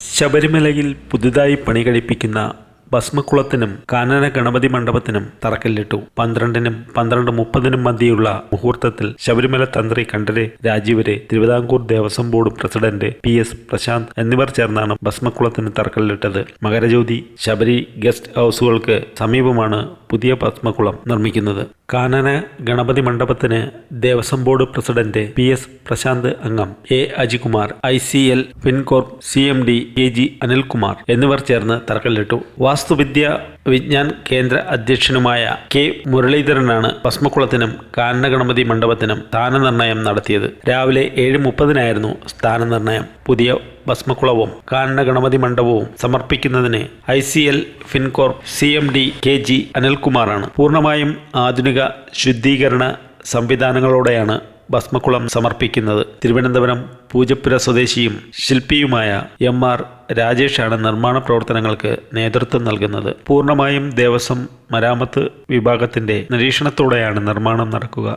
ശബരിമലയിൽ പുതുതായി പണി കഴിപ്പിക്കുന്ന ഭസ്മക്കുളത്തിനും കാനന ഗണപതി മണ്ഡപത്തിനും തറക്കല്ലിട്ടു. പന്ത്രണ്ടിനും പന്ത്രണ്ട് മുപ്പതിനും മധ്യയുള്ള മുഹൂർത്തത്തിൽ ശബരിമല തന്ത്രി കണ്ഠരെ രാജീവരെ Thiruvithamkoor Devaswom board president P S Prashanth എന്നിവർ ചേർന്നാണ് ഭസ്മക്കുളത്തിന് തറക്കല്ലിട്ടത്. മകരജ്യോതി ശബരി ഗസ്റ്റ് ഹൗസുകൾക്ക് സമീപമാണ് പുതിയ ഭസ്മക്കുളം നിർമ്മിക്കുന്നത്. കാനന Ganapathi മണ്ഡപത്തിന് Devaswom board president P S Prashanth അംഗം A Ajikumar I C L Fincorp C M D A G Anilkumar എന്നിവർ ചേർന്ന് തറക്കല്ലിട്ടു. വാസ്തുവിദ്യ വിജ്ഞാൻ കേന്ദ്ര അധ്യക്ഷനുമായ കെ മുരളീധരനാണ് ഭസ്മക്കുളത്തിനും കാനനഗണപതി മണ്ഡപത്തിനും സ്ഥാനനിർണയം നടത്തിയത്. രാവിലെ ഏഴ് മുപ്പതിനായിരുന്നു സ്ഥാനനിർണയം. പുതിയ ഭസ്മക്കുളവും കാനനഗണപതി മണ്ഡപവും സമർപ്പിക്കുന്നതിന് I C L Fincorp C M D K G അനിൽകുമാറാണ്. പൂർണമായും ആധുനിക ശുദ്ധീകരണ സംവിധാനങ്ങളോടെയാണ് ഭസ്മക്കുളം സമർപ്പിക്കുന്നത്. തിരുവനന്തപുരം പൂജപ്പുര സ്വദേശിയും ശില്പിയുമായ എം ആർ രാജേഷാണ് നിർമ്മാണ പ്രവർത്തനങ്ങൾക്ക് നേതൃത്വം നൽകുന്നത്. പൂർണമായും ദേവസ്വം മരാമത്ത് വിഭാഗത്തിന്റെ നിരീക്ഷണത്തോടെയാണ് നിർമ്മാണം നടക്കുക.